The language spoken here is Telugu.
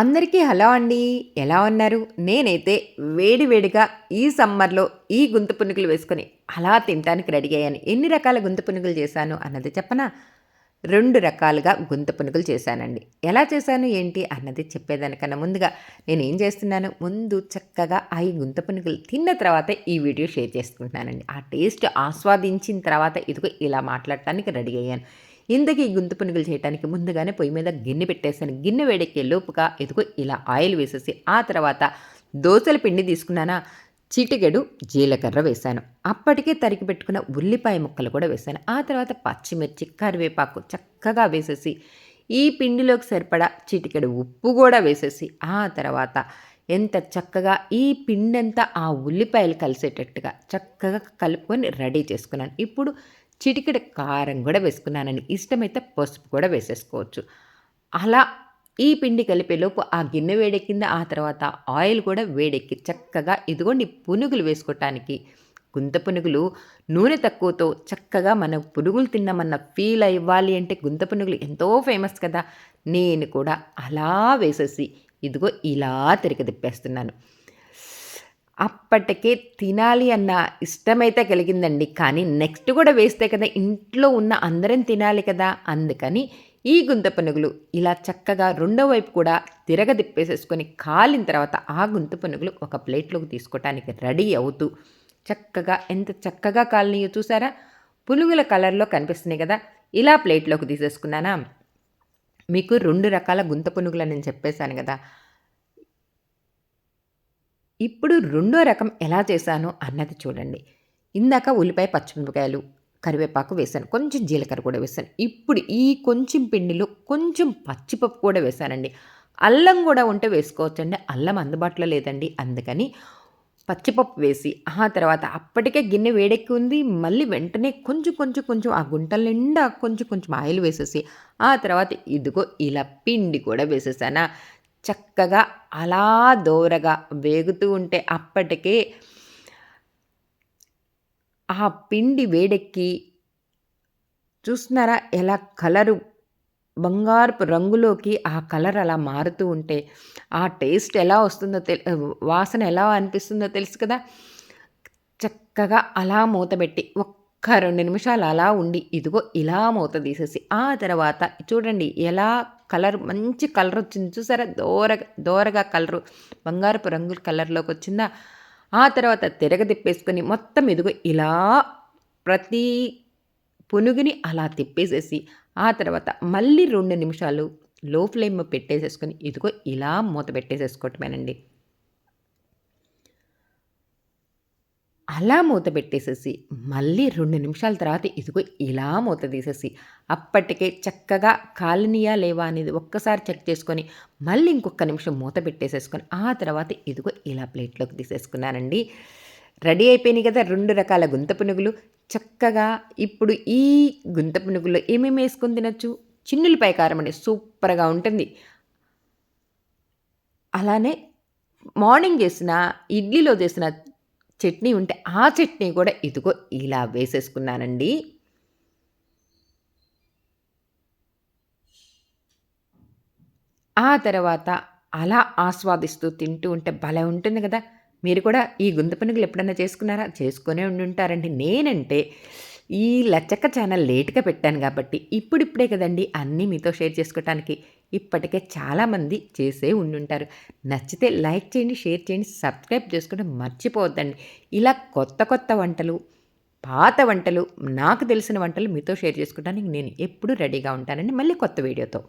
అందరికీ హలో అండి. ఎలా ఉన్నారు? నేనైతే వేడి వేడిగా ఈ సమ్మర్లో ఈ గుంత పునుగులు వేసుకొని అలా తినడానికి రెడీ అయ్యాను. ఎన్ని రకాల గుంత పునుగులు చేశాను అన్నది చెప్పనా? రెండు రకాలుగా గుంత పునుగులు చేశానండి. ఎలా చేశాను ఏంటి అన్నది చెప్పేదానికన్నా ముందుగా నేను ఏం చేస్తున్నాను? ముందు చక్కగా ఆ ఈ గుంత పునుగులు తిన్న తర్వాత ఈ వీడియో షేర్ చేసుకుంటున్నానండి. ఆ టేస్ట్ ఆస్వాదించిన తర్వాత ఇదిగో ఇలా మాట్లాడటానికి రెడీ అయ్యాను. ఇంతకీ గుంతు పునుగులు చేయడానికి ముందుగానే పొయ్యి మీద గిన్నె పెట్టేసాను గిన్నె వేడెక్కే లోపుగా ఎదుగు ఇలా ఆయిల్ వేసేసి ఆ తర్వాత దోశల పిండి తీసుకున్నానా? చిటికెడు జీలకర్ర వేశాను. అప్పటికే తరిగి పెట్టుకున్న ఉల్లిపాయ ముక్కలు కూడా వేశాను. ఆ తర్వాత పచ్చిమిర్చి కరివేపాకు చక్కగా వేసేసి ఈ పిండిలోకి సరిపడా చిటికెడు ఉప్పు కూడా వేసేసి ఆ తర్వాత ఎంత చక్కగా ఈ పిండంతా ఆ ఉల్లిపాయలు కలిసేటట్టుగా చక్కగా కలుపుకొని రెడీ చేసుకున్నాను. ఇప్పుడు చిటికెడు కారం కూడా వేసుకున్నానని ఇష్టమైతే పసుపు కూడా వేసేసుకోవచ్చు. అలా ఈ పిండి కలిపేలోపు ఆ గిన్నె వేడెక్కింది ఆ తర్వాత ఆయిల్ కూడా వేడెక్కి చక్కగా ఇదిగోండి పునుగులు వేసుకోవటానికి గుంత పునుగులు నూనె తక్కువతో చక్కగా మన పునుగులు తిన్నామన్న ఫీల్ ఇవ్వాలి అంటే గుంత పునుగులు ఎంతో ఫేమస్ కదా. నేను కూడా అలా వేసేసి ఇదిగో ఇలా తిరిగి తిప్పేస్తున్నాను. అప్పటికే తినాలి అన్న ఇష్టమైతే కలిగిందండి. కానీ నెక్స్ట్ కూడా వేస్తే కదా ఇంట్లో ఉన్న అందరం తినాలి కదా. అందుకని ఈ గుంత పనుగులు ఇలా చక్కగా రెండో వైపు కూడా తిరగదిప్పేసేసుకొని కాలిన తర్వాత ఆ గుంత పనుగులు ఒక ప్లేట్లోకి తీసుకోవటానికి రెడీ అవుతూ చక్కగా ఎంత చక్కగా కాలనీయో చూసారా? పునుగుల కలర్లో కనిపిస్తున్నాయి కదా. ఇలా ప్లేట్లోకి తీసేసుకున్నానా? మీకు రెండు రకాల గుంత పునుగులు నేను చెప్పేశాను కదా. ఇప్పుడు రెండో రకం ఎలా చేశాను అన్నది చూడండి. ఇందాక ఉల్లిపాయ పచ్చిమిరపకాయలు కరివేపాకు వేశాను. కొంచెం జీలకర్ర కూడా వేశాను. ఇప్పుడు ఈ కొంచెం పిండిలో కొంచెం పచ్చిపప్పు కూడా వేశానండి. అల్లం కూడా ఉంటే వేసుకోవచ్చండి. అల్లం అందుబాటులో లేదండి. అందుకని పచ్చిపప్పు వేసి ఆ తర్వాత అప్పటికే గిన్నె వేడెక్కి ఉంది. మళ్ళీ వెంటనే కొంచెం కొంచెం కొంచెం ఆ గుంటల నిండా కొంచెం కొంచెం ఆయిల్ వేసేసి ఆ తర్వాత ఇదిగో ఇలా పిండి కూడా వేసేసానా. చక్కగా అలా దోరగా వేగుతూ ఉంటే అప్పటికే ఆ పిండి వేడెక్కి చూస్తున్నారా? ఎలా కలరు బంగారపు రంగులోకి ఆ కలర్ అలా మారుతూ ఉంటే ఆ టేస్ట్ ఎలా వస్తుందో తె వాసన ఎలా అనిపిస్తుందో తెలుసు కదా? చక్కగా అలా మూతబెట్టి ఒక్క రెండు నిమిషాలు అలా ఉండి ఇదిగో ఇలా మూత తీసేసి ఆ తర్వాత చూడండి ఎలా కలర్ మంచి కలర్ వచ్చింది చూసారా? దోరగా దోరగా కలరు బంగారపు రంగు కలర్లోకి వచ్చిందా? ఆ తర్వాత తిరగ తిప్పేసుకొని మొత్తం ఇదిగో ఇలా ప్రతి పునుగుని అలా తిప్పేసేసి ఆ తర్వాత మళ్ళీ రెండు నిమిషాలు లో ఫ్లేమ్ పెట్టేసేసుకొని ఇదిగో ఇలా మూత పెట్టేసేసుకోవటమేనండి. అలా మూత పెట్టేసేసి మళ్ళీ రెండు నిమిషాల తర్వాత ఇదిగో ఇలా మూత తీసేసి అప్పటికే చక్కగా కాలనీయా లేవా అనేది ఒక్కసారి చెక్ చేసుకొని మళ్ళీ ఇంకొక నిమిషం మూత పెట్టేసేసుకొని ఆ తర్వాత ఇదిగో ఇలా ప్లేట్లోకి తీసేసుకున్నానండి. రెడీ అయిపోయినాయి కదా రెండు రకాల గుంత పునుగులు. చక్కగా ఇప్పుడు ఈ గుంత పునుగుల్లో ఏమేమి వేసుకొని తినచ్చు? చిన్నులపై కారం అండి సూపర్గా ఉంటుంది. అలానే మార్నింగ్ చేసిన ఇడ్లీలో చేసిన చట్నీ ఉంటే ఆ చట్నీ కూడా ఇదిగో ఇలా వేసేసుకున్నానండి. ఆ తర్వాత అలా ఆస్వాదిస్తూ తింటూ ఉంటే భలే ఉంటుంది కదా. మీరు కూడా ఈ గుంత పనుగులు ఎప్పుడన్నా చేసుకున్నారా? చేసుకునే ఉండి ఉంటారండి. నేనంటే ఈ లచ్చక్క ఛానల్ లేట్గా పెట్టాను కాబట్టి ఇప్పుడిప్పుడే కదండి అన్నీ మీతో షేర్ చేసుకోవటానికి ఇప్పటికే చాలామంది చేసే ఉండుంటారు. నచ్చితే లైక్ చేయండి షేర్ చేయండి సబ్స్క్రైబ్ చేసుకుంటే మర్చిపోవద్దండి. ఇలా కొత్త కొత్త వంటలు పాత వంటలు నాకు తెలిసిన వంటలు మీతో షేర్ చేసుకోవడానికి నేను ఎప్పుడూ రెడీగా ఉంటానండి. మళ్ళీ కొత్త వీడియోతో.